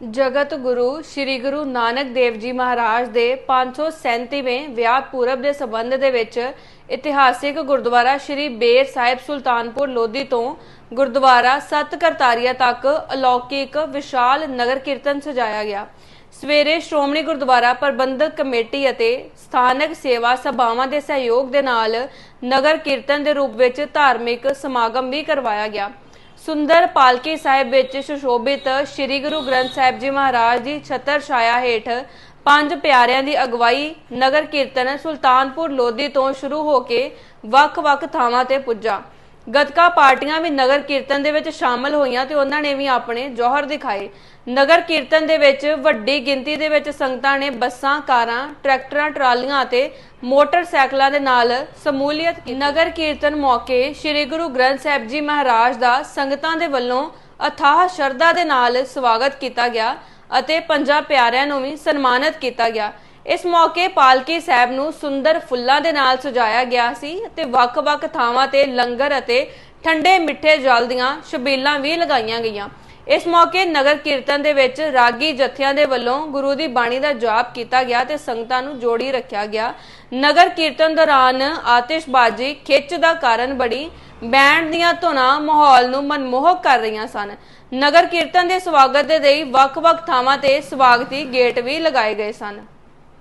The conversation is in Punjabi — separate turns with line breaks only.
ਜਗਤ ਗੁਰੂ, ਸ੍ਰੀ ਗੁਰੂ ਨਾਨਕ ਦੇਵ ਜੀ ਮਹਾਰਾਜ ਦੇ 537ਵੇਂ ਵਿਆਹ ਪੂਰਬ ਦੇ ਸੰਬੰਧ ਦੇ ਵਿੱਚ ਇਤਿਹਾਸਿਕ ਗੁਰਦੁਆਰਾ ਸ੍ਰੀ ਬੇਰ ਸਾਹਿਬ ਸੁਲਤਾਨਪੁਰ ਲੋਧੀ ਤੋਂ ਗੁਰਦੁਆਰਾ ਸਤ ਕਰਤਾਰੀਆ ਤੱਕ ਅਲੌਕਿਕ ਵਿਸ਼ਾਲ ਨਗਰ ਕੀਰਤਨ ਸਜਾਇਆ ਗਿਆ। ਸਵੇਰੇ ਸ਼੍ਰੋਮਣੀ ਗੁਰਦੁਆਰਾ ਪ੍ਰਬੰਧਕ ਕਮੇਟੀ ਅਤੇ ਸਥਾਨਕ ਸੇਵਾ ਸਭਾਵਾਂ ਦੇ ਸਹਿਯੋਗ ਦੇ ਨਾਲ ਨਗਰ ਕੀਰਤਨ ਦੇ ਰੂਪ ਵਿੱਚ ਧਾਰਮਿਕ ਸਮਾਗਮ ਵੀ ਕਰਵਾਇਆ ਗਿਆ। ਸੁੰਦਰ ਪਾਲਕੀ ਸਾਹਿਬ ਵਿੱਚ ਸੁਸ਼ੋਭਿਤ ਸ੍ਰੀ ਗੁਰੂ ਗ੍ਰੰਥ ਸਾਹਿਬ ਜੀ ਮਹਾਰਾਜ ਦੀ ਛਤਰ ਛਾਇਆ ਹੇਠ ਪੰਜ ਪਿਆਰਿਆਂ ਦੀ ਅਗਵਾਈ ਨਗਰ ਕੀਰਤਨ ਸੁਲਤਾਨਪੁਰ ਲੋਧੀ ਤੋਂ ਸ਼ੁਰੂ ਹੋ ਕੇ ਵੱਖ-ਵੱਖ ਥਾਵਾਂ ਤੇ ਪੁੱਜਾ। ਗਤਕਾ ਪਾਰਟੀਆਂ ਵੀ ਨਗਰ ਕੀਰਤਨ ਦੇ ਵਿੱਚ ਸ਼ਾਮਲ ਹੋਈਆਂ ਤੇ ਉਹਨਾਂ ਨੇ ਵੀ ਆਪਣੇ ਜੋਹਰ ਦਿਖਾਏ। ਨਗਰ ਕੀਰਤਨ ਦੇ ਵਿੱਚ ਵੱਡੀ ਗਿਣਤੀ ਦੇ ਵਿੱਚ ਸੰਗਤਾਂ ਨੇ ਬੱਸਾਂ, ਕਾਰਾਂ, ਟਰੈਕਟਰਾਂ, ਟਰਾਲੀਆਂ ਅਤੇ ਮੋਟਰਸਾਈਕਲਾਂ ਦੇ ਨਾਲ ਸਮੂਲੀਅਤ ਨਗਰ ਕੀਰਤਨ ਮੌਕੇ ਸ੍ਰੀ ਗੁਰੂ ਗ੍ਰੰਥ ਸਾਹਿਬ ਜੀ ਮਹਾਰਾਜ ਦਾ ਸੰਗਤਾਂ ਦੇ ਵੱਲੋਂ ਅਥਾਹ ਸ਼ਰਧਾ ਦੇ ਨਾਲ ਸਵਾਗਤ ਕੀਤਾ ਗਿਆ ਅਤੇ ਪੰਜਾਂ ਪਿਆਰਿਆਂ ਨੂੰ ਵੀ ਸਨਮਾਨਿਤ ਕੀਤਾ ਗਿਆ। ਇਸ ਮੌਕੇ ਪਾਲਕੀ ਸਾਹਿਬ ਨੂੰ ਸੁੰਦਰ ਫੁੱਲਾਂ ਦੇ ਨਾਲ ਸਜਾਇਆ ਗਿਆ ਸੀ ਅਤੇ ਵੱਖ-ਵੱਖ ਥਾਵਾਂ ਤੇ ਲੰਗਰ ਅਤੇ ਠੰਡੇ ਮਿੱਠੇ ਜਲ ਦੀਆਂ ਛਬੀਲਾਂ ਵੀ ਲਗਾਈਆਂ ਗਈਆਂ। ਇਸ ਮੌਕੇ ਨਗਰ ਕੀਰਤਨ ਦੇ ਵਿੱਚ ਰਾਗੀ ਜਥਿਆਂ ਦੇ ਵੱਲੋਂ ਗੁਰੂ ਦੀ ਬਾਣੀ ਦਾ ਜਾਪ ਕੀਤਾ ਗਿਆ ਤੇ ਸੰਗਤਾਂ ਨੂੰ ਜੋੜੀ ਰੱਖਿਆ ਗਿਆ। ਨਗਰ ਕੀਰਤਨ ਦੌਰਾਨ ਆਤਿਸ਼ਬਾਜ਼ੀ ਖਿੱਚ ਦਾ ਕਾਰਨ ਬੜੀ ਬੈਂਡ ਦੀਆਂ ਧੁਨਾਂ ਮਾਹੌਲ ਨੂੰ ਮਨਮੋਹਕ ਕਰ ਰਹੀਆਂ ਸਨ। ਨਗਰ ਕੀਰਤਨ ਦੇ ਸਵਾਗਤ ਦੇ ਲਈ ਵੱਖ-ਵੱਖ ਥਾਵਾਂ ਤੇ ਸਵਾਗਤੀ ਗੇਟ ਵੀ ਲਗਾਏ ਗਏ ਸਨ।